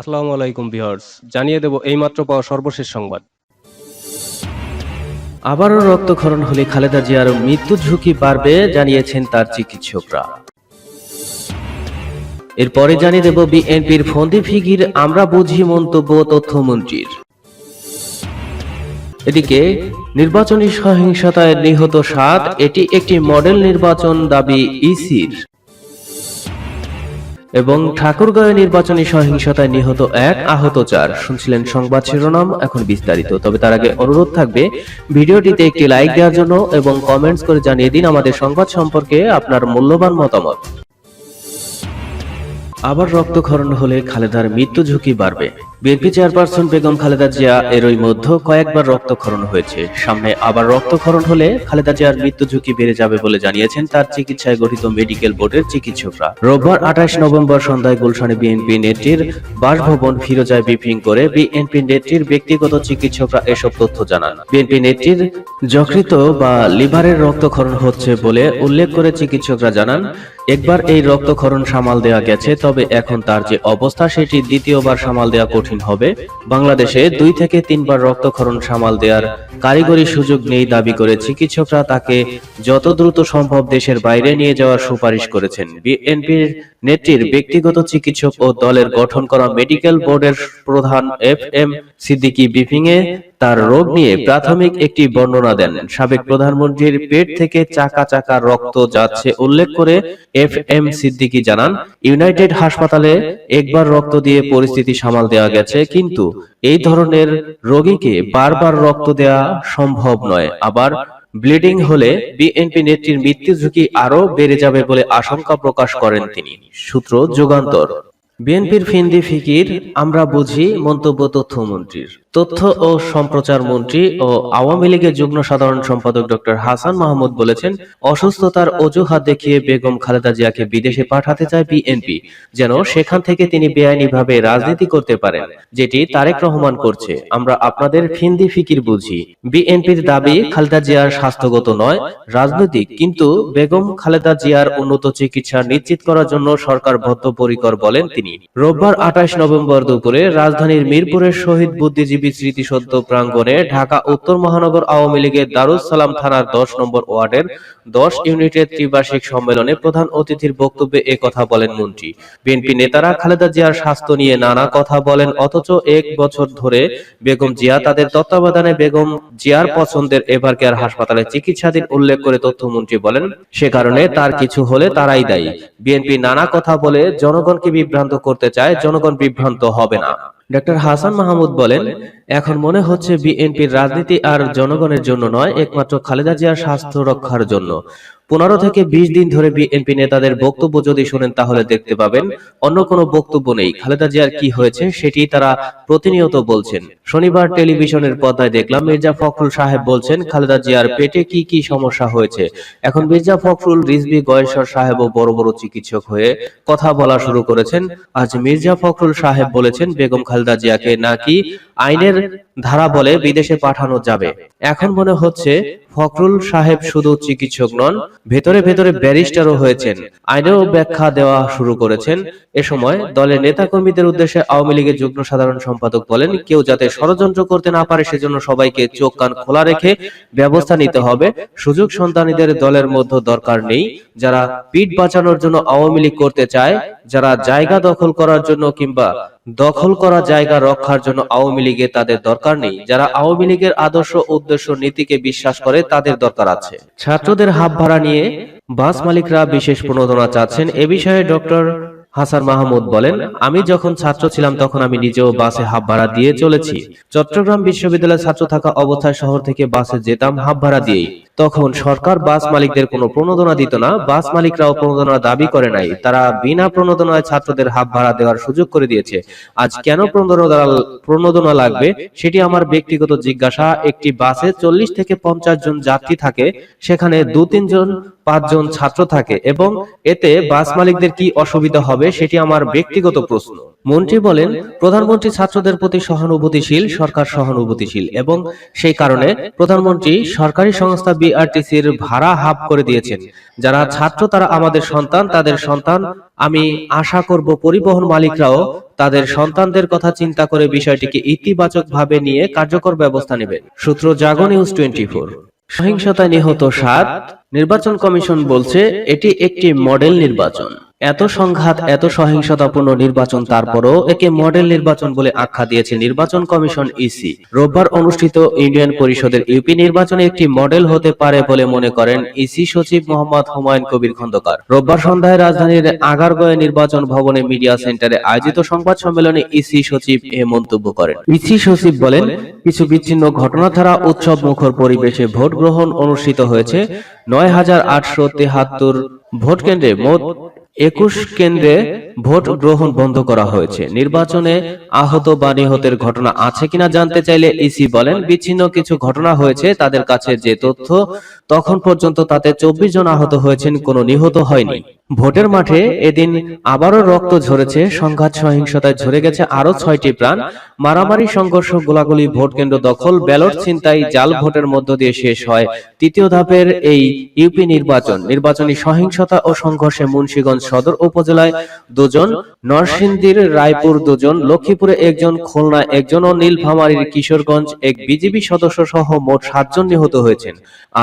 আসসালামু আলাইকুম ভিউয়ার্স, জানিয়ে দেব এইমাত্র পাওয়া সর্বশেষ সংবাদ। আবারও রক্তক্ষরণ হলে খালেদা জিয়ার মৃত্যু ঝুঁকি বাড়বে, জানিয়েছেন তার চিকিৎসকরা। এরপরে জানিয়ে দেব বিএনপির ফন্দি ফিগির আমরা বুঝি মন্তব্য তথ্যমন্ত্রীর। এদিকে, নির্বাচনী সহিংসতায় নিহত সাত, এটি একটি মডেল নির্বাচন দাবি ইসির। এবং ঠাকুরগাঁও নির্বাচনী সহিংসতায় নিহত এক আহত চার। শুনছিলেন সংবাদ শিরোনাম, এখন বিস্তারিত। তবে তার আগে অনুরোধ থাকবে, ভিডিওটিতে একটি লাইক দেওয়ার জন্য এবং কমেন্টস করে জানিয়ে দিন আমাদের সংবাদ সম্পর্কে আপনার মূল্যবান মতামত। আবার রক্তক্ষরণ হলে খালেদার মৃত্যু ঝুঁকি বাড়বে। বিএনপি চেয়ারপারসন বেগম খালেদা জিয়া এরই মধ্যে কয়েকবার রক্তক্ষরণ হয়েছে। সামনে আবার রক্তক্ষরণ হলে খালেদা জিয়ার মৃত্যু ঝুঁকি বেড়ে যাবে বলে জানিয়েছেন তার চিকিৎসায় গঠিত মেডিকেল বোর্ডের চিকিৎসকরা। রোববার আঠাশ নভেম্বর সন্ধ্যায় গুলশানে বিএনপি নেত্রীর বাসভবন ফিরোজায় ব্রিফিং করে বিএনপি নেত্রীর ব্যক্তিগত চিকিৎসকরা এসব তথ্য জানান। বিএনপি নেত্রীর যকৃত বা লিভারের রক্তক্ষরণ হচ্ছে বলে উল্লেখ করে চিকিৎসকরা জানান একবার এই রক্তক্ষরণ সামাল দেওয়া গেছে, তবে এখন তার যে অবস্থা সেটি দ্বিতীয়বার সামাল দেওয়া কঠিন হবে। বাংলাদেশে দুই থেকে তিনবার রক্তক্ষরণ সামাল দেওয়ার কারিগরি সুযোগ নেই দাবি করে চিকিৎসকরা তাকে যত দ্রুত সম্ভব দেশের বাইরে নিয়ে যাওয়ার সুপারিশ করেছেন। বিএনপির নেত্রীর ব্যক্তিগত চিকিৎসক ও দলের গঠন করা মেডিকেল বোর্ডের প্রধান এফ এম সিদ্দিকি ব্রিফিং এ তার রোগ নিয়ে প্রাথমিক একটি বর্ণনা দেন। সাবেক প্রধানমন্ত্রীর পেট থেকে চাকা চাকা রক্ত যাচ্ছে উল্লেখ করে এফ এম সিদ্দিকী জানান ইউনাইটেড হাসপাতালে একবার রক্ত দিয়ে পরিস্থিতি সামাল দেওয়া গেছে। কিন্তু এই ধরনের রোগীকে বারবার রক্ত দেওয়া সম্ভব নয়। আবার ব্লিডিং হলে বিএনপি নেত্রীর মৃত্যু ঝুঁকি আরও বেড়ে যাবে বলে আশঙ্কা প্রকাশ করেন তিনি। সূত্র যুগান্তর। বিএনপির ফিন্দি ফিকির আমরা বুঝি মন্তব্য তথ্যমন্ত্রীর তথ্য ও সম্প্রচার মন্ত্রী ও আওয়ামী লীগের যুগ্ম সাধারণ সম্পাদক ডক্টর হাসান মাহমুদ বলেছেন, অসুস্থতার অজুহাত দেখিয়ে বেগম খালেদা জিয়াকে বিদেশে পাঠাতে চায় বিএনপি, যেন সেখান থেকে তিনি বেআইনিভাবে রাজনীতি করতে পারেন, যেটি তারেক রহমান করছে। আমরা আপনাদের ফিন্দি ফিকির বুঝি। বিএনপির দাবি খালেদা জিয়ার স্বাস্থ্যগত নয়, রাজনৈতিক, কিন্তু বেগম খালেদা জিয়ার উন্নত চিকিৎসা নিশ্চিত করার জন্য সরকার বদ্ধপরিকর বলেন তিনি। রোববার আঠাশ নভেম্বর দুপুরে রাজধানীর মিরপুরের শহীদ বুদ্ধিজীবী স্মৃতিসৌধ প্রাঙ্গণে ঢাকা, উত্তর মহানগর আওয়ামী লীগের দারুস সালাম থানার দশ নম্বর ওয়ার্ডের দশ ইউনিটের ত্রিবার্ষিক সম্মেলনে প্রধান অতিথির বক্তব্যে এ কথা বলেন মন্ত্রী। বিএনপি নেতারা খালেদা জিয়ার স্বাস্থ্য নিয়ে নানা কথা বলেন, অথচ এক বছর ধরে বেগম জিয়া তাদের তত্ত্বাবধানে বেগম জিয়ার পছন্দের এভার কেয়ার হাসপাতালে চিকিৎসাধীন উল্লেখ করে তথ্যমন্ত্রী বলেন, সে কারণে তার কিছু হলে তারাই দায়ী। বিএনপি নানা কথা বলে, জনগণকে বিভ্রান্ত করতে চায়, জনগণ বিভ্রান্ত হবে না। ডক্টর হাসান মাহমুদ বলেন, এখন মনে হচ্ছে বিএনপির রাজনীতি আর জনগণের জন্য নয়, একমাত্র খালেদা জিয়ার স্বাস্থ্য রক্ষার জন্য। পনেরো থেকে বিশ দিন ধরে বিএনপি নেতাদের বক্তব্য যদি শোনেন তাহলে দেখতে পাবেন, অন্য কোনো বক্তব্য নেই। খালেদা জিয়ার কি হয়েছে সেটি তারা প্রতিনিয়ত বলছেন। শনিবার টেলিভিশনের পর্দায় দেখলাম, মির্জা ফখরুল সাহেব বলছেন, খালেদা জিয়ার পেটে কি কি সমস্যা হয়েছে? এখন মির্জা ফখরুল রিজবি গয়েশ্বর সাহেবও বড় বড় চিকিৎসক হয়ে কথা বলা শুরু করেছেন। আজ মির্জা ফখরুল সাহেব বলেছেন, বেগম খালেদা জিয়াকে নাকি আইনের ধারা বলে বিদেশে পাঠানো যাবে। এখন মনে হচ্ছে, ফখরুল সাহেব শুধু চিকিৎসক নন ভেতরে ভেতরে ব্যারিস্টারও হয়েছেন। আইনেও ব্যাখ্যা দেওয়া শুরু করেছেন। এ সময় দলের নেতাকর্মীদের উদ্দেশ্যে আওয়ামী লীগের যুগ্ম সাধারণ সম্পাদক বলেন কেউ যাতে ষড়যন্ত্র করতে না পারে সেজন্য সবাইকে চোখ কান খোলা রেখে ব্যবস্থা নিতে হবে। সুযোগ সন্তানীদের দলের মধ্যে দরকার নেই। যারা পিঠ বাঁচানোর জন্য আওয়ামী লীগ করতে চায় যারা জায়গা দখল করার জন্য কিংবা দখল করা জায়গা রক্ষার জন্য আওয়ামী লীগে তাদের দরকার নেই। যারা আওয়ামী লীগের আদর্শ উদ্দেশ্য নীতিকে বিশ্বাস করে, তাদের দরকার আছে। ছাত্রদের হাব ভাড়া নিয়ে বাস মালিকরা বিশেষ প্রণোদনা চাচ্ছেন। এ বিষয়ে ডক্টর হাসান মাহমুদ বলেন, আমি যখন ছাত্র ছিলাম তখন আমি নিজেও বাসে হাফ ভাড়া দিয়ে চলেছি। চট্টগ্রাম বিশ্ববিদ্যালয়ের ছাত্র থাকা অবস্থায় শহর থেকে বাসে যেতাম হাফ ভাড়া দিয়েই। তখন সরকার বাস মালিকদের কোনো প্রণোদনা দিত না, বাস মালিকরাও প্রণোদনা দাবি করে নাই। তারা বিনা প্রণোদনায় ছাত্রদের হাফ ভাড়া দেওয়ার সুযোগ করে দিয়েছে। আজ কেন প্রণোদনা প্রণোদনা লাগবে? সেটি আমার ব্যক্তিগত জিজ্ঞাসা। একটি বাসে চল্লিশ থেকে পঞ্চাশ জন যাত্রী থাকে, সেখানে দু তিনজন পাঁচজন ছাত্র থাকে এবং এতে বাস মালিকদের কি অসুবিধা হবে? সেটি আমার ব্যক্তিগত প্রশ্ন। মন্ত্রী বলেন, প্রধানমন্ত্রী ছাত্রদের প্রতি সহানুভূতিশীল, সরকার সহানুভূতিশীল এবং সেই কারণে প্রধানমন্ত্রী সরকারি সংস্থা বিআরটিসির ভাড়া হাফ করে দিয়েছেন। যারা ছাত্র, তারা আমাদের সন্তান, তাদের সন্তান। আমি আশা করব পরিবহন মালিকরাও তাদের সন্তানদের কথা চিন্তা করে বিষয়টিকে ইতিবাচকভাবে নিয়ে কার্যকর ব্যবস্থা নেবেন। সূত্র জাগো নিউজ টোয়েন্টি ফোর সহিংসতায় নিহত সাত, নির্বাচন কমিশন বলছে, এটি একটি মডেল নির্বাচন। এত সংঘাত, এত সহিংসতাপূর্ণ নির্বাচন, তারপরও একে মডেল নির্বাচন বলে আখ্যা দিয়েছে নির্বাচন কমিশন ইসি। রোববার অনুষ্ঠিত ইউনিয়ন পরিষদের ইউপি নির্বাচনে একটি মডেল হতে পারে বলে মনে করেন ইসি সচিব মোহাম্মদ হুমায়ুন কবির খন্দকার। রোববার সন্ধ্যায় রাজধানীর আগারগয়ে নির্বাচন ভবনে মিডিয়া সেন্টারে আয়োজিত সংবাদ সম্মেলনে ইসি সচিব এ মন্তব্য করেন। ইসি সচিব বলেন, কিছু বিচ্ছিন্ন ঘটনা ছাড়া উৎসব মুখর পরিবেশে ভোট গ্রহণ অনুষ্ঠিত হয়েছে। নয় হাজার আটশো তেহাত্তর ভোট কেন্দ্রে মোট একুশ কেন্দ্রে ভোট গ্রহণ বন্ধ করা হয়েছে। নির্বাচনে আহত বা নিহতের ঘটনা আছে কিনা জানতে চাইলে ইসি বলেন বিচ্ছিন্ন কিছু ঘটনা হয়েছে তাদের কাছে যে তথ্য তখন পর্যন্ত তাতে চব্বিশ জন আহত হয়েছেন কোনো নিহত হয়নি। ভোটের মাঠে এদিন আবারও রক্ত ঝরেছে সংঘাত সহিংসতায় ঝরে গেছে আরও ছয়টি প্রাণ। মারামারি সংঘর্ষ গোলাগুলি ভোট কেন্দ্র দখল ব্যালট ছিনতাই জাল ভোটের মধ্য দিয়ে শেষ হয়। তৃতীয় ধাপের এই ইউপি নির্বাচন নির্বাচনী সহিংসতা ও সংঘর্ষে মুন্সীগঞ্জ সদর উপজেলায় দুজন, নরসিংদীর রায়পুর দুজন, লক্ষ্মীপুরে একজন, খুলনায় একজন ও নীলফামারীর কিশোরগঞ্জ এক বিজিবি সদস্য সহ মোট সাতজন নিহত হয়েছেন।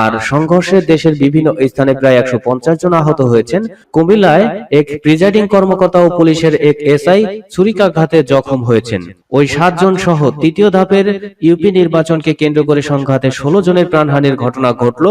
আর সংঘর্ষে দেশের বিভিন্ন স্থানে প্রায় একশো জন আহত হয়েছেন। কুমিল্লায় এক প্রিজাইডিং কর্মকর্তা ও পুলিশের এক এসআই ছুরিকাঘাতে জখম হয়েছেন। ওই সাতজন সহ তৃতীয় ধাপের ইউপি নির্বাচনকে কেন্দ্র করে সংঘাতে ষোলো জনের প্রাণহানির ঘটনা ঘটল।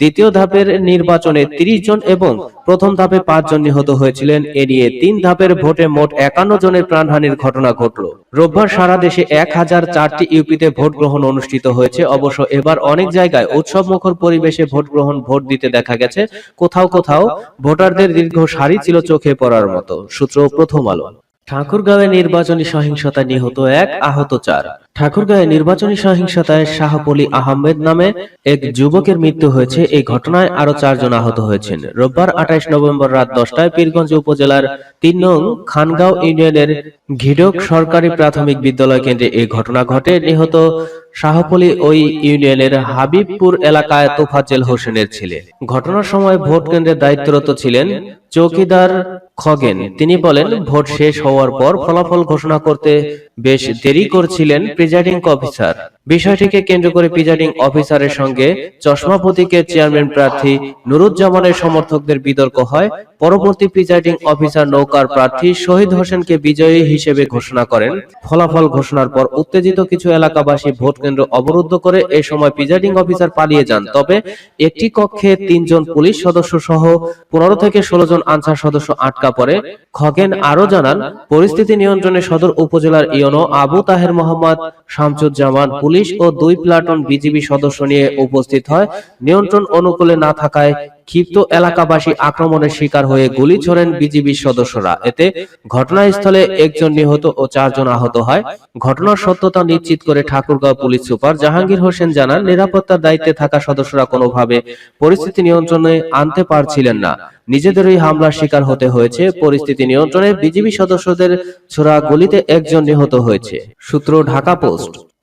দ্বিতীয় ধাপের নির্বাচনে তিরিশ জন এবং প্রথম ধাপে পাঁচ জন নিহত হয়েছিলেন। এ নিয়ে তিন ধাপের ভোটে মোট একান্ন জনের প্রাণহানির ঘটনা ঘটল। রোববার সারা দেশে এক হাজার চারটি ইউপিতে ভোট গ্রহণ অনুষ্ঠিত হয়েছে। অবশ্য এবার অনেক জায়গায় উৎসব মুখর পরিবেশে ভোট গ্রহণ ভোট দিতে দেখা গেছে। কোথাও কোথাও ভোটারদের দীর্ঘ সারি ছিল চোখে পড়ার মতো। সূত্র প্রথম আলো। ঠাকুরগাঁওয়ে নির্বাচনী সহিংসতায় নিহত এক আহত চার। ঠাকুরগাঁয়ে নির্বাচনী সহিংসতায় শাহপলি আহমেদ নামে এক যুবকের মৃত্যু হয়েছে এই ঘটনায় আরও চারজন আহত হয়েছেন। রোববার আঠাইশ নভেম্বর রাত দশটায় পীরগঞ্জ উপজেলার তিন নং খানগাঁও ইউনিয়নের ঘিডক সরকারি প্রাথমিক বিদ্যালয় কেন্দ্রে এই ঘটনা ঘটে। নিহত শাহপলি ওই ইউনিয়নের হাবিবপুর এলাকায় তোফাজ্জেল হোসেনের ছেলে। ঘটনার সময় ভোট কেন্দ্রে দায়িত্বরত ছিলেন চৌকিদার খগেন। তিনি বলেন, ভোট শেষ হওয়ার পর ফলাফল ঘোষণা করতে বেশ দেরি করছিলেন প্রিজাইডিং অফিসার। বিষয়টিকে কেন্দ্র করে প্রিজাইডিং অফিসারের সঙ্গে চশমা প্রতীকের চেয়ারম্যান প্রার্থী নুরুজ্জামানের সমর্থকদের বিতর্ক হয়। পরবর্তী প্রিজাইডিং অফিসার নৌকার প্রার্থী শহীদ হোসেনকে বিজয়ী হিসেবে ঘোষণা করেন। ফলাফল ঘোষণার পর উত্তেজিত কিছু এলাকাবাসী ভোট কেন্দ্র অবরুদ্ধ করে এ সময় প্রিজাইডিং অফিসার পালিয়ে যান। তবে একটি কক্ষে তিনজন পুলিশ সদস্য সহ পনেরো থেকে ষোলো জন আনসার সদস্য আটকা পড়ে। খগেন আরও জানান, পরিস্থিতি নিয়ন্ত্রণে সদর উপজেলার ইয়নো আবু তাহের মোহাম্মদ শামসুজ্জামান পুলিশ ও দুই প্লাটুন বিজিবি সদস্য নিয়ে উপস্থিত হয়। নিয়ন্ত্রণ অনুকূলে না থাকায় ক্ষিপ্ত এলাকাবাসী আক্রমণের শিকার হয়ে গুলি ছোড়েন বিজিবি সদস্যরা। এতে ঘটনাস্থলে একজন নিহত ও চারজন আহত হয়। ঘটনার সত্যতা নিশ্চিত করে ঠাকুরগাঁও পুলিশ সুপার জাহাঙ্গীর হোসেন জানান, নিরাপত্তার দায়িত্বে থাকা সদস্যরা কোনোভাবে পরিস্থিতি নিয়ন্ত্রণে আনতে পারছিলেন না। নিজেদেরই হামলার শিকার হতে হয়েছে। পরিস্থিতি নিয়ন্ত্রণে বিজিবি সদস্যদের ছোড়া গুলিতে একজন নিহত হয়েছে। সূত্র, ঢাকা পোস্ট।